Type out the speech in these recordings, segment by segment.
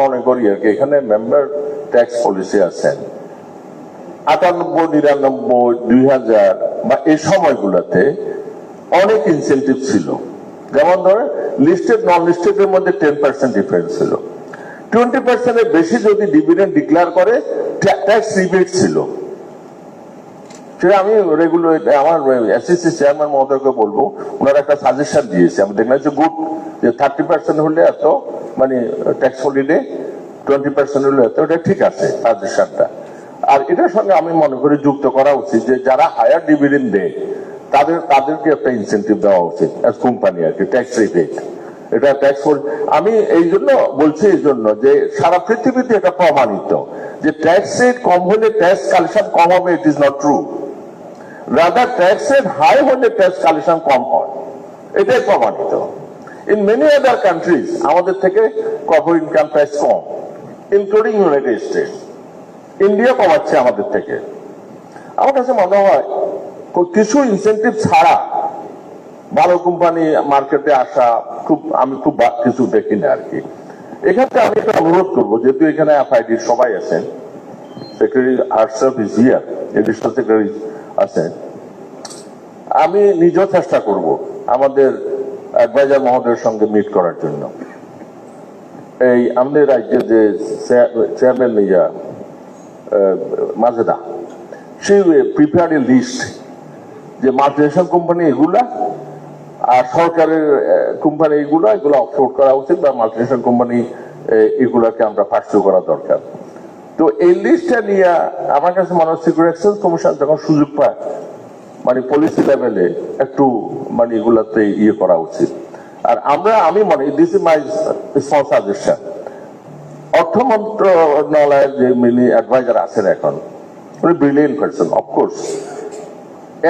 মনে করি আর কি, এখানে মেম্বার ট্যাক্স পলিসি আছেন আটানব্বই, নিরানব্বই, দুই হাজার বা এই সময়গুলোতে অনেক ইনসেন্টিভ ছিল। যেমন ধরে লিস্টেড নন লিস্টেড এর মধ্যে টেন পার্সেন্ট ডিফারেন্স ছিল। টোয়েন্টি পার্সেন্টের বেশি যদি ডিভিডেন্ড ডিক্লেয়ার করে ট্যাক্স রিবেট ছিল। সেটা আমি রেগুলার আমার এসএসসি চেয়ারম্যান মহোদয়কে বলব, ওনারা একটা সাজেশন দিয়েছে। আমি দেখলাম যে গুড যে থার্টি পার্সেন্ট হলে এত মানে ট্যাক্স হলিডে টোয়েন্টি পার্সেন্ট হলে এত, এটা ঠিক আছে সাজেশনটা আর এটার সঙ্গে আমি মনে করি যুক্ত করা উচিত যে যারা হায়ার ডিভিডেন্ড দেয়, তাদের, তাদেরকে একটা ইনসেন্টিভ দেওয়া উচিত কোম্পানি আর কি ট্যাক্স রিবেট এটা ট্যাক্স আমি এই জন্য বলছি এই জন্য যে সারা পৃথিবীতে এটা প্রমাণিত যে ট্যাক্স রেট কম হলে ট্যাক্স কালেকশন কম হবে it is not true rather tax rate high হলে ট্যাক্স কালেকশন কম হয়। এটাই প্রমাণিত। ইন মেনি আদার কান্ট্রিজ আমাদের থেকে কর্পোরেট ইনকাম ট্যাক্স কম ইনক্লুডিং ইউনাইটেড স্টেটস ইন্ডিয়া কমাচ্ছে আমাদের থেকে। আমার কাছে মনে হয় কিছু ইনসেন্টিভ ছাড়া ভালো কোম্পানি মার্কেটে আসা খুব আমি খুব কিছু দেখি না আর কি। এখানে আমি একটা অনুরোধ করব, যেহেতু এখানে এফআইডি সবাই আছেন secretary arts is here additional secretary আছেন আমি নিজেও চেষ্টা করব, আমাদের অ্যাডভাইজার মহোদয়ের সঙ্গে মিট করার জন্য। এই আমাদের রাজ্যের যে চেয়ারম্যান ইয়া মাজেদা, সে প্রিপেয়ার এ লিস্ট যে মাল্টিনেশনাল কোম্পানি এগুলা আর সরকারের কোম্পানি এগুলো এগুলো অফলোড করা উচিত বা মাল্টিনেশনাল কোম্পানি এগুলাকে আমরা পার্সু করা দরকার। তো এই লিস্টটা নিয়ে আমার কাছে মনে হচ্ছে কমিশন যখন সুযোগ পায় মানে পলিসি লেভেলে একটু মানে এগুলাতে ইয়ে করা উচিত। আর আমরা, আমি মনে this is my small suggestion অর্থ মন্ত্রণালয়ের যে মিনি অ্যাডভাইজার আছেন এখন, উনি ব্রিলিয়েন্ট পারসন অফকোর্স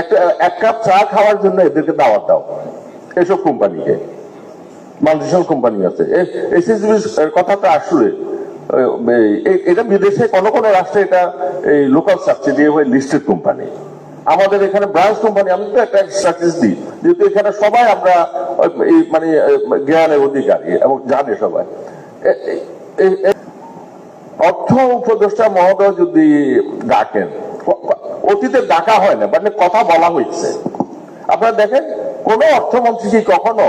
একটা, এক কাপ চা খাওয়ার জন্য এদেরকে দাওয়াত দাও এসব কোম্পানিকে। মাল্টিনেশনাল কোম্পানি আছে। এসএসবি কথাটা আসলে এটা বিদেশে কোন কোন রাষ্ট্রে এটা, এই লোকাল সাবসিডি হয়ে লিস্টেড কোম্পানি আমাদের এখানে ব্রাঞ্চ কোম্পানি আমি তো একটা স্ট্র্যাটেজি দিই। যেহেতু এখানে সবাই আমরা মানে জ্ঞানের অধিকারী এবং জানে সবাই। অর্থ উপদেষ্টা মহোদয় যদি ডাকেন অতীতে ডাকা হয় না মানে কথা বলা হয়েছে। আপনারা দেখেন, কোন অর্থমন্ত্রী কি কখনো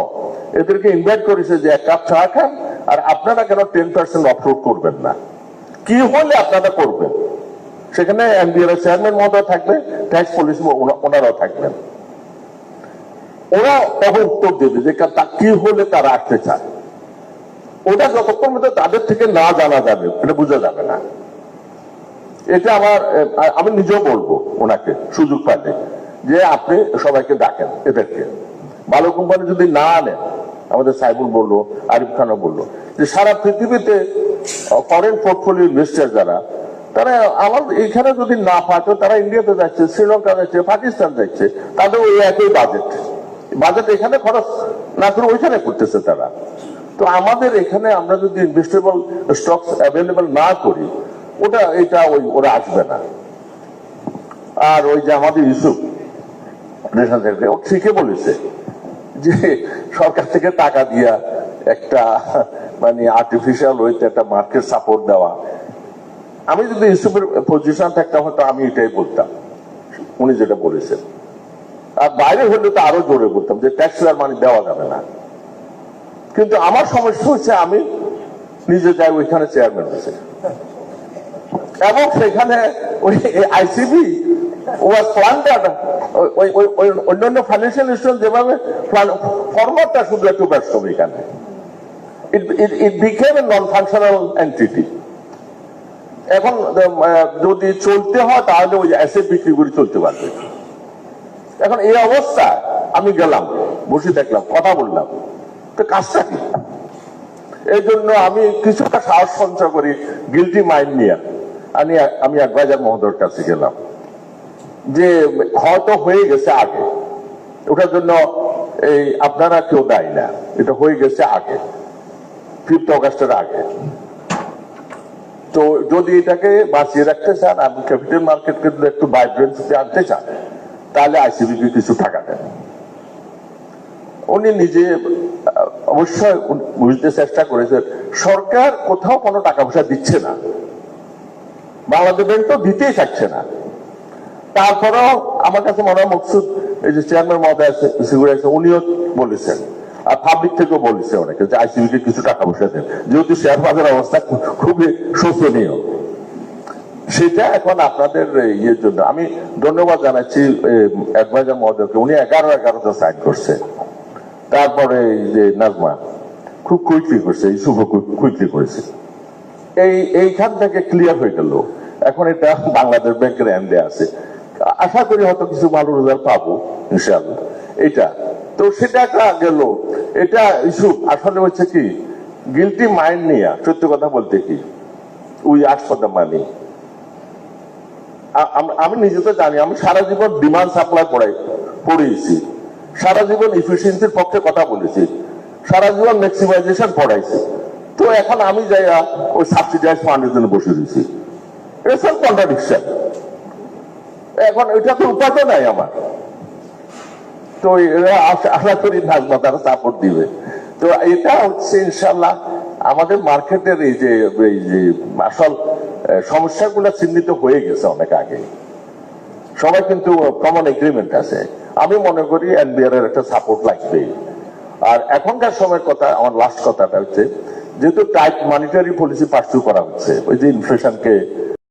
এদেরকে ইনভাইট করেছে যে এক কাপ চা খান, আর আপনারা কেন টেন পার্সেন্ট অফলোড করবেন না? কি হলে আপনারা করবেন? সেখানে এনবিআর চেয়ারম্যান মহোদয় থাকবে ট্যাক্স পলিসি ওনারাও থাকবেন। ওরা তখন উত্তর দেবে যে কি হলে তারা আসতে চায়। ওটা যতক্ষণ পর্যন্ত তাদের থেকে না জানা যাবে, এটা বোঝা যাবে না। এটা আমার আমি নিজেও বলব ওনাকে সুযোগ পাইলে যে আপনি সবাইকে ডাকেন এদেরকে। ভালো কোম্পানি যদি না আনেন, আমাদের সাইবুল বলল, আরিফ খানও বলল, যে সারা পৃথিবীতে ফরেন পোর্টফোলিও ইনভেস্টার যারা তারা আমার এখানে যদি না পায় তারা ইন্ডিয়াতে যাচ্ছে শ্রীলঙ্কা যাচ্ছে, পাকিস্তান যাচ্ছে, তাদের ওই একই বাজেট বাজেট এখানে খরচ না করে ওইখানে করতেছে তারা। তো আমাদের এখানে আমরা যদি ইনভেস্টেবল স্টকস অ্যাভেলেবল না করি, ওটা, এটা ওই, ওরা আসবে না। আর ওই যে আমাদের ইস্যু রেশন সেক্রেটারি ও ঠিকই বলেছে যে সরকার থেকে টাকা দিয়া একটা মানে আর্টিফিশিয়াল ওইতে একটা মার্কেট সাপোর্ট দেওয়া আমি যদি ইউসুফের পজিশন থাকতাম, হয়তো আমি এটাই বলতাম। উনি যেটা বলেছেন। আর বাইরে হলে তো আরও জোরে বলতাম যে ট্যাক্স মানি দেওয়া যাবে না। কিন্তু আমার সমস্যা হচ্ছে আমি নিজে যাই ওইখানে চেয়ারম্যান হয়েছে এবং সেখানে ওই অন্যান্য ফাইন্যান্সিয়াল ইনস্টিটিউশন যেভাবে ফরমাটটা শুধু একটু ব্যস্ত এখানে it it became a non functional entity এখন যদি চলতে হয়, তাহলে ওই অ্যাসেট বিক্রি করে চলতে পারবে। এখন এই অবস্থা, আমি গেলাম, বসে দেখলাম, কথা বললাম। তো কাজটা কি? এই জন্য আমি কিছুটা সাহস সঞ্চয় করি গিলটি মাইন্ড নিয়ে। আমি আমি অ্যাডভাইজার মহোদয়ের কাছে গেলাম। যে হয়তো হয়ে গেছে আগে। ওটার জন্য এই আপনারা কেউ দায়ী না। এটা হয়ে গেছে আগে। ফিফথ অগাস্টের আগে। তো যদি এটাকে বাঁচিয়ে রাখতে চান, আপনি ক্যাপিটাল মার্কেটকে যদি একটু ভাইব্রেন্সিতে আনতে চান, তাহলে আইসিবি কে কিছু টাকা দেন। উনি নিজে অবশ্যই বুঝতে চেষ্টা করেছেন, সরকার কোথাও কোনো টাকা পয়সা দিচ্ছে না। বাংলাদেশ ব্যাংক তো দিতেই থাকছে না। তারপরেও আমার কাছে মনে হয় মকসুদ, এই যে চেয়ারম্যান মহোদয় উনিও বলেছেন আর পাবলিক থেকেও বলেছে অনেকে যে আইসিবি কে কিছু টাকা পয়সা দেন। যেহেতু শেয়ার বাজার অবস্থা খুবই শোচনীয় সেটা এখন আপনাদের ইয়ের জন্য। আমি ধন্যবাদ জানাচ্ছি অ্যাডভাইজার মহোদয়কে। উনি এগারো এগারোতে সাইন করছে। তারপরে যে নাজমা, খুব কুইকলি করছে কুইকলি করেছে। এই, এইখান থেকে ক্লিয়ার হয়ে গেল। এখন এটা বাংলাদেশ ব্যাংকের হ্যান্ডে আছে। আশা করি হয়তো কিছু ভালো রেজাল্ট পাবো, ইনশাআল্লাহ। এটা তো সেটা একটা গেল? এটা ইস্যু। আসলে হচ্ছে কি গিলটি মাইন্ড নিয়ে, সত্যি কথা বলতে কি, we us for the money আমি নিজে তো জানি, আমি সারা জীবন ডিমান্ড সাপ্লাই পড়াই পড়িয়েছি। সারা জীবন ইফিসিয়েন্সির পক্ষে কথা বলেছি। সারা জীবন ম্যাক্সিমাইজেশন পড়াইছি। তো এখন আমি যাই ওই সাবসিডাইজ ফান্ডের জন্য বসে দিয়েছি এটা কন্ট্রাডিকশন এখন এটা তো উপায় নাই আমার। তো আশা- করি নাজমা তারা সাপোর্ট দিবে। তো এটা হচ্ছে ইনশাল্লাহ আমাদের মার্কেটের এই যে এই যে আসল সমস্যাগুলো চিহ্নিত হয়ে গেছে অনেক আগে। সবাই কিন্তু কমন এগ্রিমেন্ট আছে। আমি মনে করি এনবিআর এর একটা সাপোর্ট লাগবে আর এখনকার সময়ের কথা, আমার লাস্ট কথাটা হচ্ছে, যেহেতু টাইট মনিটারি পলিসি পার্সু করা হচ্ছে, ওই যে ইনফ্লেশনকে